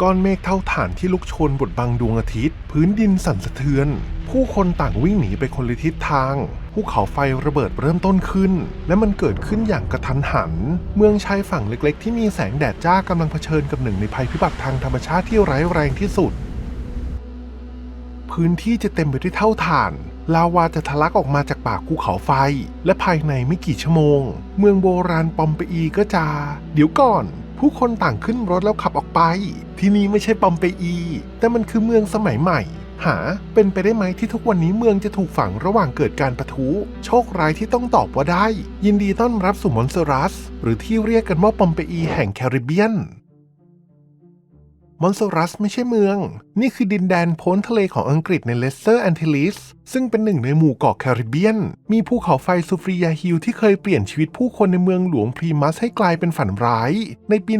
ก้อนเมฆเท่าฐานที่ลุกโชนบดบังดวงอาทิตย์ พื้นดินสั่นสะเทือน ผู้คนต่างวิ่งหนีไปคนละทิศทางภูเขาไฟระเบิดเริ่มต้นขึ้น และมันเกิดขึ้นอย่างกระทันหัน เมืองชายฝั่งเล็กๆ ที่มีแสงแดดจ้ากำลังเผชิญกับหนึ่งในภัยพิบัติทางธรรมชาติที่ร้ายแรงที่สุด พื้นที่จะเต็มไปด้วยเท่าฐาน ลาวาจะทะลักออกมาจากปากภูเขาไฟ และภายในไม่กี่ชั่วโมง เมืองโบราณปอมเปอีก็จะ เดี๋ยวก่อน ผู้คนต่างขึ้นรถแล้วขับออกไป ที่นี่ไม่ใช่ปอมเปอี แต่มันคือเมืองสมัยใหม่ หา เป็นไปได้ไหมที่ทุกวันนี้เมืองจะถูกฝังระหว่างเกิดการประทุ โชคร้ายที่ต้องตอบว่าได้ ยินดีต้อนรับสู่มอนเซรัส หรือที่เรียกกันว่าปอมเปอีแห่งแคริบเบียน อนโซรัสไม่ใช่เมือง นี่คือดินแดนพ้นทะเลของอังกฤษในเลสเตอร์แอนติลิส ซึ่งเป็นหนึ่งในหมู่เกาะแคริบเบียน มีภูเขาไฟซูฟรียาฮิลที่เคยเปลี่ยนชีวิตผู้คนในเมืองหลวงพรีมัสให้กลายเป็นฝันร้าย ในปี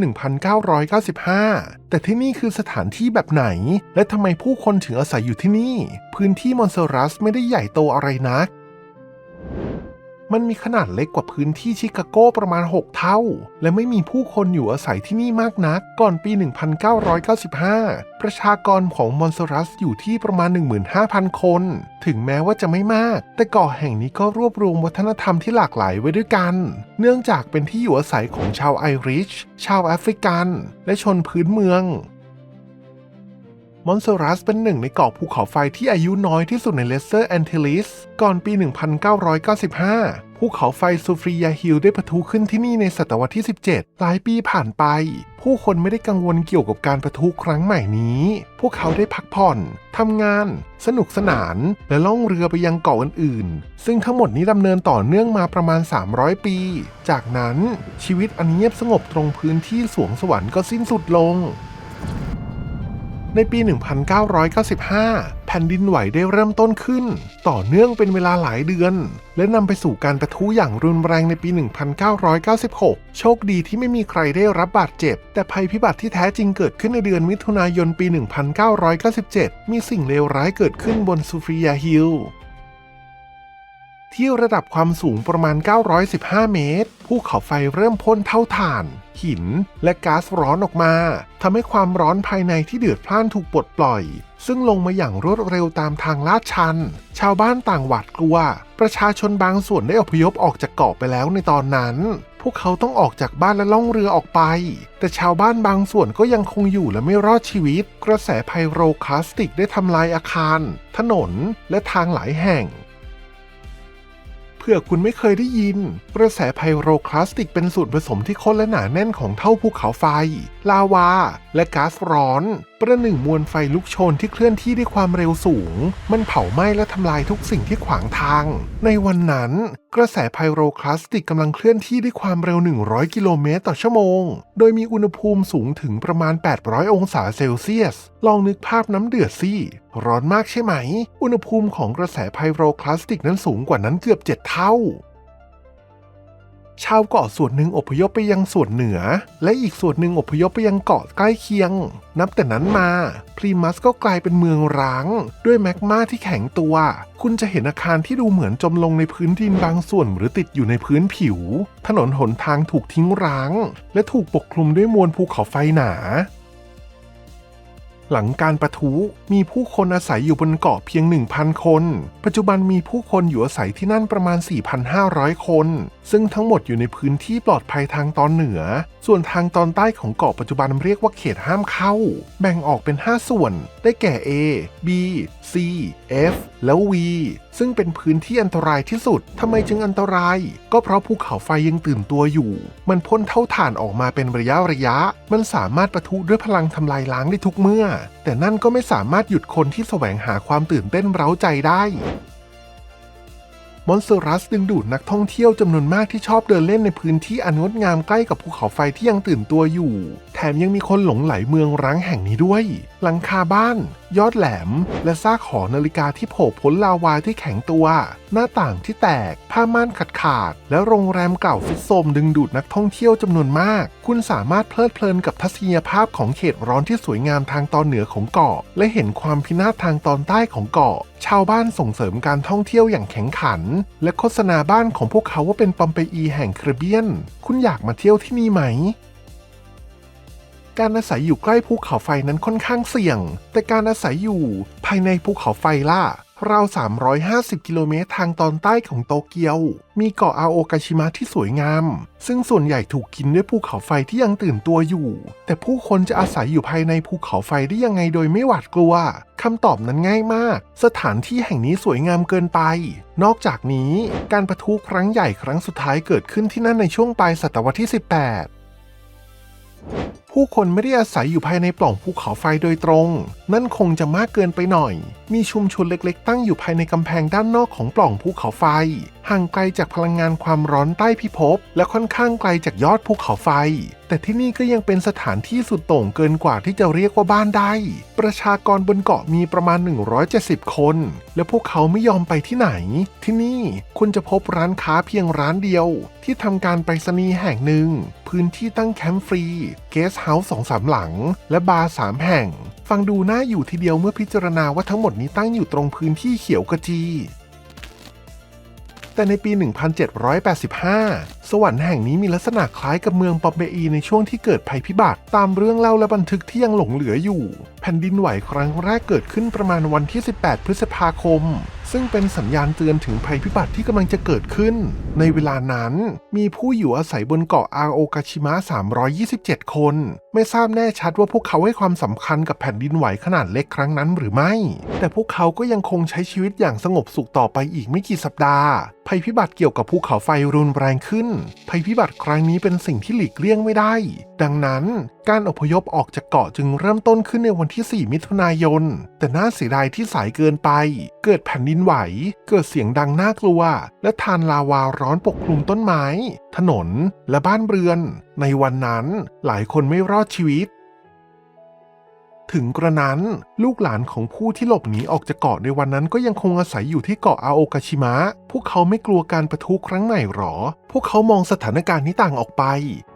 1995 แต่ที่นี่คือสถานที่แบบไหน และทำไมผู้คนถึงอาศัยอยู่ที่นี่ พื้นที่มอนโซรัสไม่ได้ใหญ่โตอะไรนัก มันมีขนาดเล็กกว่าพื้นที่ชิคาโกประมาณ 6 เท่า และไม่มีผู้คนอยู่อาศัยที่นี่มากนัก ก่อนปี 1995 ประชากรของมอนสรัสอยู่ที่ประมาณ 15,000 คน ถึงแม้ว่าจะไม่มาก แต่เกาะแห่งนี้ก็รวบรวมวัฒนธรรมที่หลากหลายไว้ด้วยกัน เนื่องจากเป็นที่อยู่อาศัยของชาวไอริช ชาวแอฟริกัน และชนพื้นเมือง มอนเซรัสเป็นหนึ่งในเกาะภูเขาไฟที่อายุน้อยที่สุดในเลสเตอร์แอนติลิสก่อนปี 1995 ภูเขาไฟซูฟรียาฮิลได้ปะทุขึ้นที่นี่ในศตวรรษที่ 17 หลายปีผ่านไป ผู้คนไม่ได้กังวลเกี่ยวกับการปะทุครั้งใหม่นี้ พวกเขาได้พักผ่อน ทำงาน สนุกสนาน และล่องเรือไปยังเกาะอื่นๆ ซึ่งทั้งหมดนี้ดำเนินต่อเนื่องมาประมาณ 300 ปี จากนั้นชีวิตอันเงียบสงบตรงพื้นที่สวงสวรรค์ก็สิ้นสุดลง ในปี 1995 แผ่นดินไหวได้เริ่มต้นขึ้น ต่อเนื่องเป็นเวลาหลายเดือน และนำไปสู่การประทุอย่างรุนแรงในปี 1996 โชคดีที่ไม่มีใครได้รับบาดเจ็บ แต่ภัยพิบัติที่แท้จริงเกิดขึ้นในเดือนมิถุนายนปี 1997 มีสิ่งเลวร้ายเกิดขึ้นบนซูฟรียาฮิล ที่ระดับความสูงประมาณ 915 เมตร ภูเขาไฟเริ่มพ่นเท่าถ่าน หิน และก๊าซร้อนออกมา ทำให้ความร้อนภายในที่เดือดพล่านถูกปลดปล่อย ซึ่งลงมาอย่างรวดเร็วตามทางลาดชัน ชาวบ้านต่างหวาดกลัว ประชาชนบางส่วนได้อพยพออกจากเกาะไปแล้วในตอนนั้น พวกเขาต้องออกจากบ้านและล่องเรือออกไป แต่ชาวบ้านบางส่วนก็ยังคงอยู่และไม่รอดชีวิต กระแสไพโรคลาสติกได้ทำลายอาคาร ถนน และทางหลายแห่ง เพื่อคุณไม่เคยได้ยิน กระแสไพโรคลาสติกเป็นส่วนผสมที่ข้นและหนาแน่นของเท่าภูเขาไฟ ลาวา และก๊าซร้อนประหนึ่งมวลไฟลุกโชนที่เคลื่อนที่ด้วยความเร็วสูง มันเผาไหม้และทำลายทุกสิ่งที่ขวางทาง ในวันนั้น กระแสไพโรคลาสติกกำลังเคลื่อนที่ด้วยความเร็ว 100 กิโลเมตรต่อชั่วโมง โดยมีอุณหภูมิสูงถึงประมาณ 800 องศาเซลเซียส ลองนึกภาพน้ำเดือดสิร้อนมากใช่ไหม อุณหภูมิของกระแสไพโรคลาสติกนั้นสูงกว่านั้นเกือบ 7 เท่า ชาวเกาะส่วนหนึ่งอพยพไปยังส่วนเหนือ และอีกส่วนหนึ่งอพยพไปยังเกาะใกล้เคียง นับแต่นั้นมา พรีมัสก็กลายเป็นเมืองร้าง ด้วยแมกมาที่แข็งตัว คุณจะเห็นอาคารที่ดูเหมือนจมลงในพื้นดินบางส่วนหรือติดอยู่ในพื้นผิว ถนนหนทางถูกทิ้งร้าง และถูกปกคลุมด้วยมวลภูเขาไฟหนา หลังการประทุมีผู้คนอาศัยอยู่บนเกาะเพียง 1,000 คน ปัจจุบันมีผู้คนอยู่อาศัยที่นั่นประมาณ 4,500 คน ซึ่งทั้งหมดอยู่ในพื้นที่ปลอดภัยทางตอนเหนือ ส่วนทางตอนใต้ของเกาะปัจจุบันเรียกว่าเขตห้ามเข้า แบ่งออกเป็น 5 ส่วน ได้แก่ A B C F แล้ว V ซึ่งเป็นพื้นที่อันตรายที่สุด ทำไมจึงอันตราย ก็เพราะภูเขาไฟยังตื่นตัวอยู่ มันพ่นเท่าถ่านออกมาเป็นระยะระยะ มันสามารถประทุด้วยพลังทำลายล้างได้ทุกเมื่อแต่นั่นก็ไม่สามารถหยุดคนที่แสวงหาความตื่นเต้นเร้าใจได้มอนสเตอรัสดึงดูดนักท่องเที่ยวจำนวนมากที่ชอบเดินเล่นในพื้นที่อันงดงามใกล้กับภูเขาไฟที่ยังตื่นตัวอยู่ แถมยังมีคนหลงไหลเมืองร้างแห่งนี้ด้วย หลังคาบ้าน ยอดแหลม และซากหอนาฬิกาที่โผล่พ้นลาวาที่แข็งตัว หน้าต่างที่แตก ผ้าม่านขาดขาด และโรงแรมเก่าฟิตโซมดึงดูดนักท่องเที่ยวจำนวนมาก คุณสามารถเพลิดเพลินกับทัศนียภาพของเขตร้อนที่สวยงามทางตอนเหนือของเกาะ และเห็นความพินาศทางตอนใต้ของเกาะ ชาวบ้านส่งเสริมการท่องเที่ยวอย่างแข็งขัน และโฆษณาบ้านของพวกเขาว่าเป็นปอมเปอีแห่งคริบเบียน คุณอยากมาเที่ยวที่นี่ไหมการอาศัยอยู่ใกล้ภูเขาไฟนั้นค่อนข้างเสี่ยง แต่การอาศัยอยู่ภายในภูเขาไฟล่ะ ราว 350 กิโลเมตรทางตอนใต้ของโตเกียว มีเกาะอาโอกาชิมะที่สวยงาม ซึ่งส่วนใหญ่ถูกกินด้วยภูเขาไฟที่ยังตื่นตัวอยู่ แต่ผู้คนจะอาศัยอยู่ภายในภูเขาไฟได้ยังไงโดยไม่หวาดกลัวคำตอบนั้นง่ายมาก สถานที่แห่งนี้สวยงามเกินไป นอกจากนี้การประทุครั้งใหญ่ครั้งสุดท้ายเกิดขึ้นที่นั่นในช่วงปลายศตวรรษที่ 18 ผู้คนไม่ได้อาศัยอยู่ภายในปล่องภูเขาไฟโดยตรง นั่นคงจะมากเกินไปหน่อย มีชุมชนเล็กๆ ตั้งอยู่ภายในกำแพงด้านนอกของปล่องภูเขาไฟ ห่างไกลจากพลังงานความร้อนใต้พิภพ และค่อนข้างไกลจากยอดภูเขาไฟ แต่ที่นี่ก็ยังเป็นสถานที่สุดโต่งเกินกว่าที่จะเรียกว่าบ้านได้ ประชากรบนเกาะมีประมาณ 170 คน และพวกเขาไม่ยอมไปที่ไหน ที่นี่คุณจะพบร้านค้าเพียงร้านเดียว ที่ทำการไปรษณีย์แห่งหนึ่ง พื้นที่ตั้งแคมป์ฟรีเกสเฮาส์สองสามหลัง และบาร์สามแห่ง ฟังดูน่าอยู่ทีเดียวเมื่อพิจารณาว่าทั้งหมดนี้ตั้งอยู่ตรงพื้นที่เขียวกระจี แต่ในปี 1785 สวรรค์แห่งนี้มีลักษณะคล้ายกับเมืองปอมเปอีในช่วงที่เกิดภัยพิบัติ ตามเรื่องเล่าและบันทึกที่ยังหลงเหลืออยู่ แผ่นดินไหวครั้งแรกเกิดขึ้นประมาณวันที่ 18 พฤษภาคมซึ่งเป็นสัญญาณเตือนถึงภัยพิบัติที่กำลังจะเกิดขึ้น ในเวลานั้นมีผู้อยู่อาศัยบนเกาะอาโอกาชิมะ 327 คน ไม่ทราบแน่ชัดว่าพวกเขาให้ความสำคัญกับแผ่นดินไหวขนาดเล็กครั้งนั้นหรือไม่ แต่พวกเขาก็ยังคงใช้ชีวิตอย่างสงบสุขต่อไปอีกไม่กี่สัปดาห์ ภัยพิบัติเกี่ยวกับภูเขาไฟรุนแรงขึ้น ภัยพิบัติครั้งนี้เป็นสิ่งที่หลีกเลี่ยงไม่ได้ดังนั้นการอพยพออกจากเกาะจึงเริ่มต้นขึ้นในวันที่ 4 มิถุนายน แต่น่าเสียดายที่สายเกินไป เกิดแผ่นดินไหว เกิดเสียงดังน่ากลัว และทานลาวาร้อนปกคลุมต้นไม้ ถนน และบ้านเรือน ในวันนั้นหลายคนไม่รอดชีวิต ถึงกระนั้น ลูกหลานของผู้ที่หลบหนีออกจากเกาะในวันนั้นก็ยังคงอาศัยอยู่ที่เกาะอาโอกาชิมะ พวกเขาไม่กลัวการประทุครั้งไหนหรอ พวกเขามองสถานการณ์นี้ต่างออกไป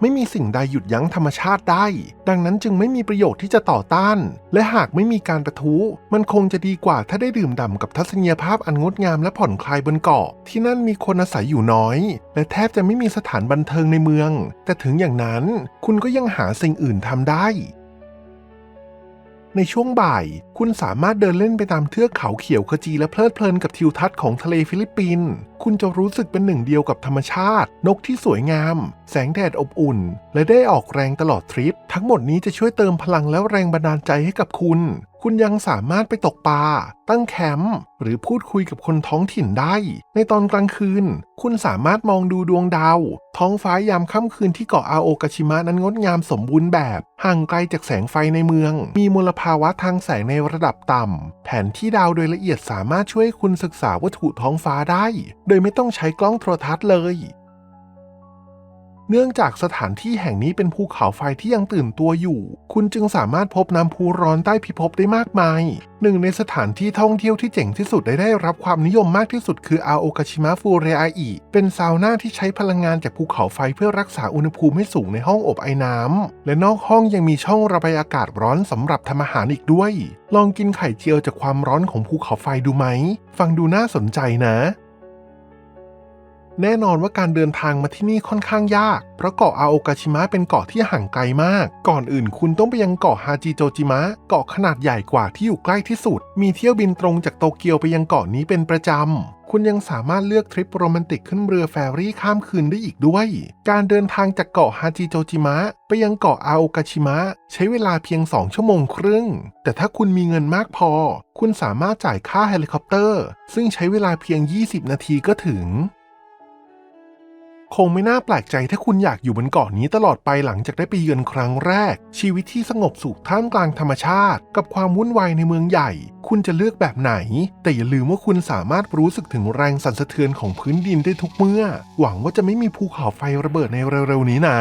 ไม่มีสิ่งใดหยุดยั้งธรรมชาติได้ ดังนั้นจึงไม่มีประโยชน์ที่จะต่อต้าน และหากไม่มีการประทุมันคงจะดีกว่าถ้าได้ดื่มด่ำกับทัศนียภาพอันงดงามและผ่อนคลายบนเกาะ ที่นั่นมีคนอาศัยอยู่น้อย และแทบจะไม่มีสถานบันเทิงในเมือง แต่ถึงอย่างนั้น คุณก็ยังหาสิ่งอื่นทำได้ ในช่วงบ่าย คุณสามารถเดินเล่นไปตามเทือกเขาเขียวขจีและเพลิดเพลินกับทิวทัศน์ของทะเลฟิลิปปินส์ คุณจะรู้สึกเป็นหนึ่งเดียวกับธรรมชาติ นกที่สวยงาม แสงแดดอบอุ่น และได้ออกแรงตลอดทริป ทั้งหมดนี้จะช่วยเติมพลังและแรงบันดาลใจให้กับคุณ คุณยังสามารถไปตกปลา ตั้งแคมป์ หรือพูดคุยกับคนท้องถิ่นได้ ในตอนกลางคืน คุณสามารถมองดูดวงดาว ท้องฟ้ายามค่ำคืนที่เกาะอาโอกาชิมะนั้นงดงามสมบูรณ์แบบ ห่างไกลจากแสงไฟในเมือง มีมลภาวะทางแสงในระดับต่ำ แผนที่ดาวโดยละเอียดสามารถช่วยคุณศึกษาวัตถุท้องฟ้าได้ โดยไม่ต้องใช้กล้องโทรทัศน์เลย เนื่องจากสถานที่แห่งนี้เป็นภูเขาไฟที่ยังตื่นตัวอยู่ คุณจึงสามารถพบน้ำพุร้อนใต้พิภพได้มากมาย หนึ่งในสถานที่ท่องเที่ยวที่เจ๋งที่สุดได้ได้รับความนิยมมากที่สุดคืออาโอกาชิมะฟูเรอาอิ เป็นซาวน่าที่ใช้พลังงานจากภูเขาไฟเพื่อรักษาอุณหภูมิให้สูงในห้องอบไอ้น้ำ และนอกห้องยังมีช่องระบายอากาศร้อนสำหรับทำอาหารอีกด้วย ลองกินไข่เจียวจากความร้อนของภูเขาไฟดูไหม ฟังดูน่าสนใจนะ แน่นอนว่าการเดินทางมาที่นี่ค่อนข้างยาก เพราะเกาะอาโอกาชิมะเป็นเกาะที่ห่างไกลมาก ก่อนอื่นคุณต้องไปยังเกาะฮาจิโจจิมะ เกาะขนาดใหญ่กว่าที่อยู่ใกล้ที่สุด มีเที่ยวบินตรงจากโตเกียวไปยังเกาะนี้เป็นประจำคุณยังสามารถเลือกทริปโรแมนติกขึ้นเรือแฟรี่ข้ามคืนได้อีกด้วย การเดินทางจากเกาะฮาจิโจจิมะ ไปยังเกาะอาโอกาชิมะ ใช้เวลาเพียง 2 ชั่วโมงครึ่ง แต่ถ้าคุณมีเงินมากพอ คุณสามารถจ่ายค่าเฮลิคอปเตอร์ ซึ่งใช้เวลาเพียง 20 นาทีก็ถึง คงไม่น่าแปลกใจถ้าคุณอยากอยู่บนเกาะนี้ตลอดไปหลังจากได้ไปเยือนครั้งแรก ชีวิตที่สงบสุขท่ามกลางธรรมชาติ กับความวุ่นวายในเมืองใหญ่ คุณจะเลือกแบบไหน แต่อย่าลืมว่าคุณสามารถรู้สึกถึงแรงสั่นสะเทือนของพื้นดินได้ทุกเมื่อ หวังว่าจะไม่มีภูเขาไฟระเบิดในเร็วๆนี้นะ